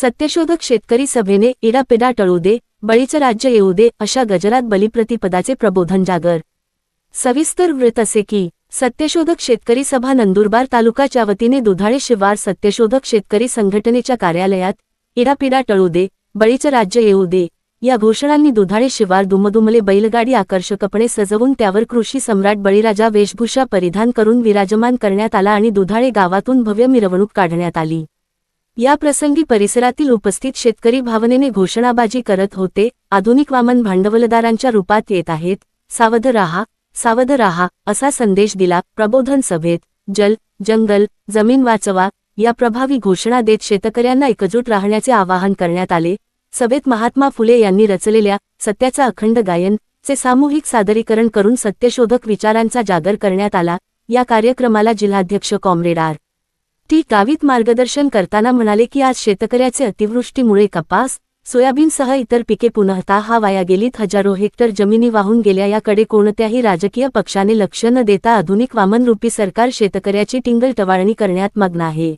सत्यशोधक शेतकरी सभेने इडापिडा टळू दे बळीचं राज्य येऊ दे अशा गजरात बलिप्रतिपदाचे प्रबोधन जागर. सविस्तर वृत्त असे की सत्यशोधक शेतकरी सभा नंदुरबार तालुकाच्या वतीने दुधाळे शिवार सत्यशोधक शेतकरी संघटनेच्या कार्यालयात इडापिडा टळू दे बळीचं राज्य येऊ दे या घोषणांनी दुधाळे शिवार दुमदुमले बैलगाडी आकर्षकपणे सजवून त्यावर कृषी सम्राट बळीराजा वेशभूषा परिधान करून विराजमान करण्यात आला आणि दुधाळे गावातून भव्य मिरवणूक काढण्यात आली. या प्रसंगी परिसरातील उपस्थित शेतकरी भावनेने घोषणाबाजी करत होते. आधुनिक वामन भांडवलदारांच्या रूपात येत आहेत. सावध राहा सावध राहा असा संदेश दिला. प्रबोधन सभेत जल जंगल जमीन वाचवा या प्रभावी घोषणा देत शेतकऱ्यांना एकजूट राहण्याचे आवाहन करण्यात आले. सभेत महात्मा फुले यांनी रचलेल्या सत्याचा अखंड गायन चे सामूहिक सादरीकरण करून सत्यशोधक विचारांचा जागर करण्यात आला. या कार्यक्रमाला जिल्हाध्यक्ष कॉम्रेड आर. टी गावित मार्गदर्शन करताना म्हणाले की आज शेतकऱ्याचे अतिवृष्टीमुळे कपास सोयाबीनसह इतर पिके पुनःता हा वाया गेलीत. हजारो हेक्टर जमिनी वाहून गेल्या. याकडे कोणत्याही राजकीय पक्षाने लक्ष न देता आधुनिक वामनरूपी सरकार शेतकऱ्याची टिंगल टवाळणी करण्यात मग्न आहे.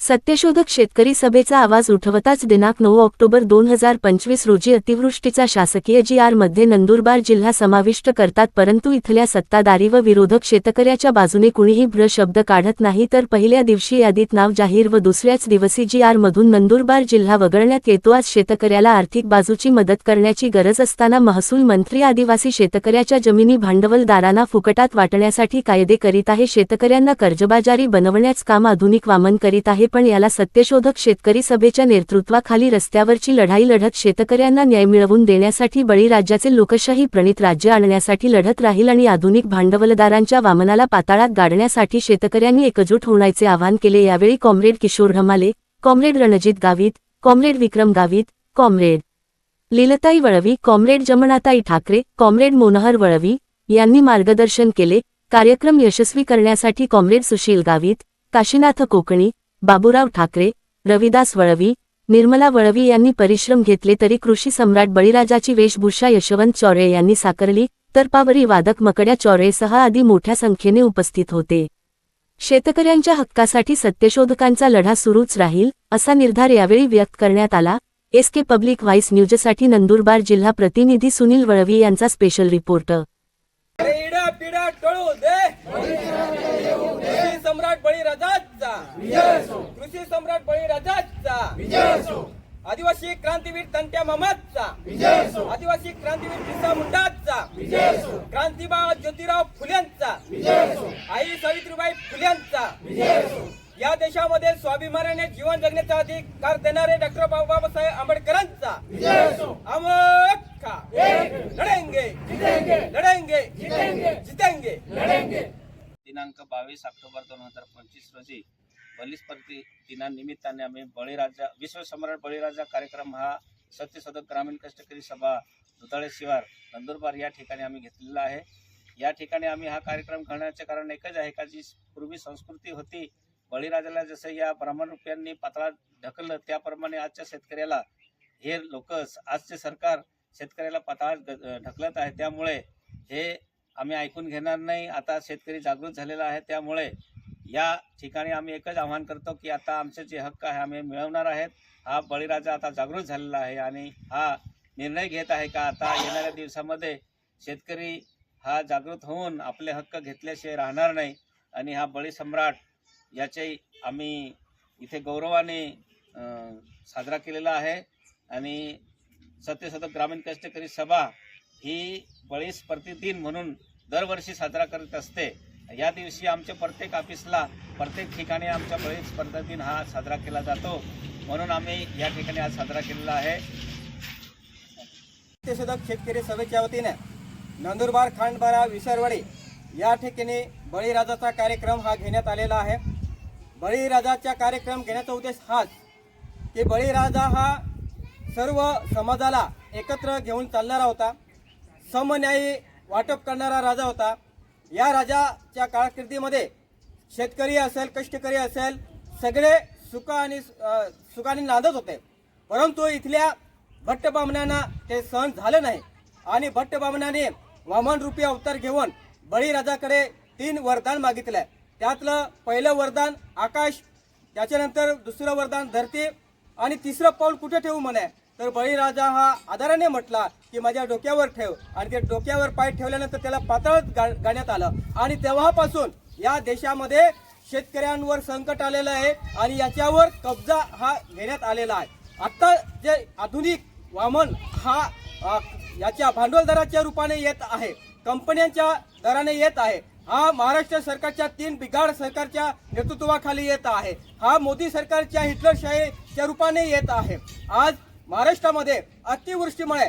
सत्यशोधक शेतकरी सभेचा आवाज उठवताच दिनांक नऊ ऑक्टोबर दोन हजार पंचवीस रोजी अतिवृष्टीचा शासकीय जी आरमध्ये नंदुरबार जिल्हा समाविष्ट करतात परंतु इथल्या सत्ताधारी व विरोधक शेतकऱ्याच्या बाजूने कुणीही भ्र शब्द काढत नाही तर पहिल्या दिवशी यादीत नाव जाहीर व दुसऱ्याच दिवशी जी आरमधून नंदुरबार जिल्हा वगळण्यात येतो आज शेतकऱ्याला आर्थिक बाजूची मदत करण्याची गरज असताना महसूल मंत्री आदिवासी शेतकऱ्याच्या जमिनी भांडवलदारांना फुकटात वाटण्यासाठी कायदे करीत आहे शेतकऱ्यांना कर्जबाजारी बनवण्याच काम आधुनिक वामन करीत आहे पण याला सत्यशोधक शेतकरी सभेच्या नेतृत्वाखाली रस्त्यावरची लढाई लढत शेतकऱ्यांना न्याय मिळवून देण्यासाठी बळीराज्याचे लोकशाही प्रणित राज्य आणण्यासाठी लढत राहील आणि आधुनिक भांडवलदारांच्या वामनाला पाताळात गाडण्यासाठी शेतकऱ्यांनी एकजूट होण्याचे आवाहन केले. यावेळी comrade Kishor Hamale comrade Ranjit Gavit comrade Vikram Gavit comrade Leeltai Valvi comrade Jamnatai Thakare comrade Monhar Valvi यांनी मार्गदर्शन केले. कार्यक्रम यशस्वी करण्यासाठी कॉम्रेड सुशील गावित काशीनाथ कोकणी बाबूराव ठाकरे रविदास वळवी निर्मला वळवी यांनी परिश्रम घेतले तरी कृषी सम्राट बळीराजाची वेशभूषा यशवंत चौरे यांनी साकारली तर पावरी वादक मकड्या चौरेसह आदी मोठ्या संख्येने उपस्थित होते. शेतकऱ्यांच्या हक्कासाठी सत्यशोधकांचा लढा सुरूच राहील असा निर्धार यावेळी व्यक्त करण्यात आला. एस के पब्लिक व्हाईस न्यूजसाठी नंदुरबार जिल्हा प्रतिनिधी सुनील वळवी यांचा स्पेशल रिपोर्ट. सम्राट बळीराजा कृषी सम्राट बळीराजाचा आदिवासी क्रांतीवीर तंट्या मामाचा। आदिवासी क्रांतीवीर बिरसा मुंडाचा। क्रांतिबा ज्योतिराव फुल्यांचा। आई सावित्रीबाई फुल्यांचा। या देशामध्ये स्वाभिमानाने जीवन जगण्याचा अधिकार देणारे डॉक्टर बाबासाहेब आंबेडकरांचा। अमर खा। लढेंगे। लढेंगे। जितेंगे। दिनांक बावीस ऑक्टोबर दोन हजार पंचवीस रोजी बलिस्पर्धी दिनानिमित्ताने आम्ही बळीराजा विश्वसम्राट बळीराजा कार्यक्रम हा सत्यशोधक ग्रामीण कष्टकरी सभा दुताळे शिवार नंदुरबार या ठिकाणी आम्ही घेतलेला आहे. या ठिकाणी आम्ही हा कार्यक्रम करण्याचे कारण एकच आहे का जी पूर्वी संस्कृती होती बळीराजाला जसं या ब्राह्मणरूपियांनी पातळा ढकललं त्याप्रमाणे आजच्या शेतकऱ्याला हे लोक आजचे सरकार शेतकऱ्याला पाताळात ढकलत आहे. त्यामुळे हे आम्ही ऐकून घेणार नाही. आता शेतकरी जागृत झालेला आहे. त्यामुळे या ठिकाणी आम्ही एकच आव्हान करतो की आता आमचे जे हक्क आहे आम्ही मिळवणार आहेत. हा बळीराजा आता जागृत झालेला आहे आणि हा निर्णय घेत आहे का? आता येणाऱ्या दिवसामध्ये शेतकरी हा जागृत होऊन आपले हक्क घेतल्याशिवाय राहणार नाही आणि हा बळी सम्राट याचे आम्ही इथे गौरवाने साजरा केलेला आहे. आणि सत्यशोधक ग्रामीण कष्टकरी सभा ही बळी स्पर्धी म्हणून दरवर्षी साजरा करत असते. या दिवशी आमच्या प्रत्येक ऑफिसला प्रत्येक ठिकाणी आमच्या बळी स्पर्धा दिन हा साजरा केला जातो. म्हणून आम्ही या ठिकाणी आज साजरा केलेला आहे. सत्यशोधक शेतकरी सभेच्या वतीने नंदुरबार खांडबारा विसरवाडी या ठिकाणी बळीराजाचा कार्यक्रम हा घेण्यात आलेला आहे. बळीराजाचा कार्यक्रम घेण्याचा उद्देश हाच की बळीराजा हा सर्व समाजाला एकत्र घेऊन चालणारा होता. समन्यायी वाटप करणारा राजा होता. या राजाच्या कारकिर्दीमध्ये शेतकरी असेल कष्टकरी असेल सगळे सुख आणि सुखाने नांदत होते. परंतु इथल्या भट्ट बामण्यांना ते सहन झालं नाही. आणि भट्ट बामणाने वामन रूपी अवतार घेऊन बळीराजाकडे तीन वरदान मागितलं त्यातलं पहिलं वरदान आकाश त्याच्यानंतर दुसरं वरदान धरती आणि तिसरं पाऊल कुठे ठेवू म्हणे? तर बळीराजा हा आदराने म्हटला की माझ्या डोक्यावर ठेव. आणि ते डोक्यावर पाय ठेवल्यानंतर त्याला पातळत गाण्यात आलं. आणि तेव्हापासून या देशामध्ये शेतकऱ्यांवर संकट आलेलं आहे आणि याच्यावर कब्जा हा घेण्यात आलेला आहे. आत्ता जे आधुनिक वामन हा याच्या भांडवलदाराच्या रूपाने येत आहे कंपन्यांच्या दराने येत आहे हा महाराष्ट्र सरकारच्या तीन बिघाड सरकारच्या नेतृत्वाखाली येत आहे हा मोदी सरकारच्या हिटलरशाहीच्या रूपाने येत आहे. आज महाराष्ट्रामध्ये अतिवृष्टीमुळे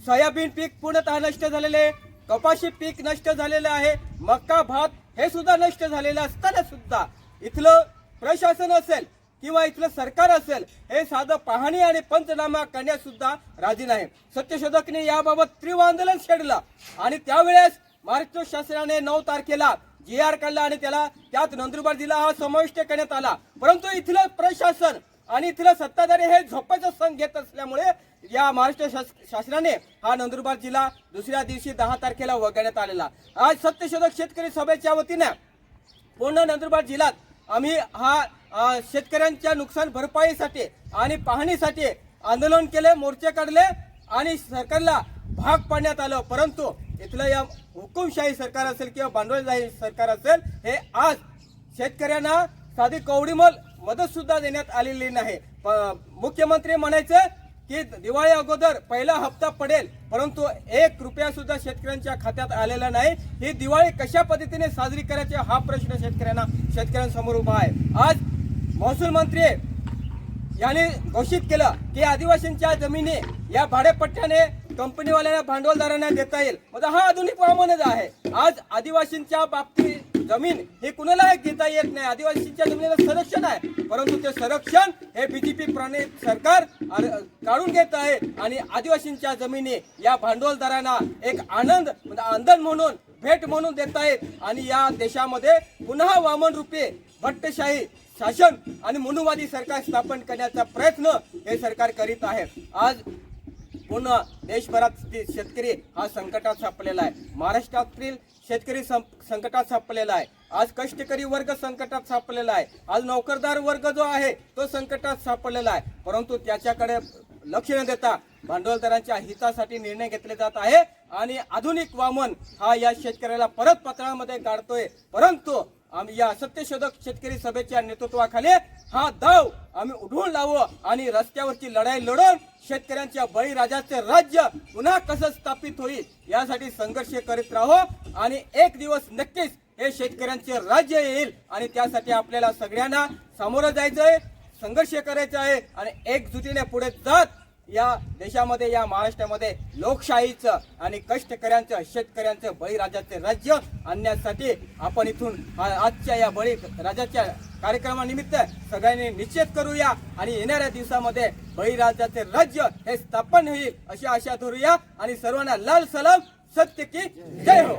सोयाबीन पीक पूर्णतः नष्ट झालेले कपाशी पीक नष्ट झालेलं आहे. मक्का भात हे सुद्धा नष्ट झालेलं असताना सुद्धा इथलं प्रशासन असेल किंवा इथलं सरकार असेल हे साधं पाहणी आणि पंचनामा करण्यास सुद्धा राजी नाही. सत्यशोधकने याबाबत तीव्र आंदोलन छेडलं आणि त्यावेळेस महाराष्ट्र शासनाने नऊ तारखेला जी आर काढला आणि त्याला त्यात नंदुरबार जिल्हा हा समाविष्ट करण्यात आला. परंतु इथलं प्रशासन आणि इथलं सत्ताधारी हे झोपायचं संघ घेत असल्यामुळे या महाराष्ट्र शास- शासनाने हा नंदुरबार जिल्हा दुसऱ्या दिवशी दहा तारखेला वगळण्यात आलेला. आज सत्यशोधक शेतकरी सभेच्या वतीने पूर्ण नंदुरबार जिल्ह्यात आम्ही हा शेतकऱ्यांच्या नुकसान भरपाईसाठी आणि पाहणीसाठी आंदोलन केले मोर्चे काढले आणि सरकारला भाग पाडण्यात आलं. परंतु इथलं या हुकुमशाही सरकार असेल किंवा भांडवलशाही सरकार असेल हे आज शेतकऱ्यांना साधी कवडीमल मदत सुद्धा देण्यात आलेली नाही. प- मुख्यमंत्री म्हणायचं की दिवाळी अगोदर पहिला हप्ता पडेल परंतु एक रुपया सुद्धा शेतकऱ्यांच्या खात्यात आलेला नाही. ही दिवाळी कशा पद्धतीने साजरी करायची हा प्रश्न शेतकऱ्यांना शेतकऱ्यांसमोर उभा आहे. आज महसूल मंत्री यांनी घोषित केलं की आदिवासींच्या जमिनी या भाडेपट्ट्याने कंपनीवाल्यांना भांडवलदारांना देता येईल. मग हा आधुनिक वामनच आहे. आज आदिवासींच्या बाबतीत जमीन हे कुणाला घेता येत नाही. आदिवासींच्या जमिनीला संरक्षण आहे. परंतु ते संरक्षण हे बीजेपी प्रणित सरकार काढून घेत आहे. आणि आदिवासींच्या जमिनी या भांडवलदारांना एक आनंद म्हणजे म्हणून भेट म्हणून देत आहेत. आणि या देशामध्ये पुन्हा वामन रूपे भट्टशाही शासन आणि मनुवादी सरकार स्थापन करण्याचा प्रयत्न हे सरकार करीत आहे. आज पूर्ण देशभरात शेतकरी हा संकटात सापलेला आहे. महाराष्ट्रातील शेतकरी सं- संकटात सापलेला आहे. आज कष्टकरी वर्ग संकटात सापलेला आहे. आज नोकरदार वर्ग जो आहे तो संकटात सापडलेला आहे. परंतु त्याच्याकडे लक्ष न देता भांडवलदारांच्या हितासाठी निर्णय घेतले जात आहे. आणि आधुनिक वामन हा या शेतकऱ्याला परत पत्रामध्ये काढतोय. परंतु आम्ही या सत्यशोधक शेतकरी सभेच्या नेतृत्वाखाली हा दाव आम्ही उडवून लावू आणि रस्त्यावरची लढाई लढून शेतकऱ्यांच्या बळीराजाचे राज्य पुन्हा कसं स्थापित होईल यासाठी संघर्ष करीत राहू आणि एक दिवस नक्कीच हे शेतकऱ्यांचे राज्य येईल आणि त्यासाठी आपल्याला सगळ्यांना सामोरं जायचंय संघर्ष करायचा आहे आणि एकजुटीने पुढे जात या देशामध्ये या महाराष्ट्रामध्ये लोकशाहीचं आणि कष्टकऱ्यांचं शेतकऱ्यांचं बळीराजाचे राज्य आणण्यासाठी आपण इथून आजच्या या बळी राजाच्या कार्यक्रमानिमित्त सगळ्यांनी निश्चित करूया आणि येणाऱ्या दिवसामध्ये बळीराजाचे राज्य हे स्थापन होईल अशी आशा धरूया आणि सर्वांना लाल सलाम सत्य की जय हो.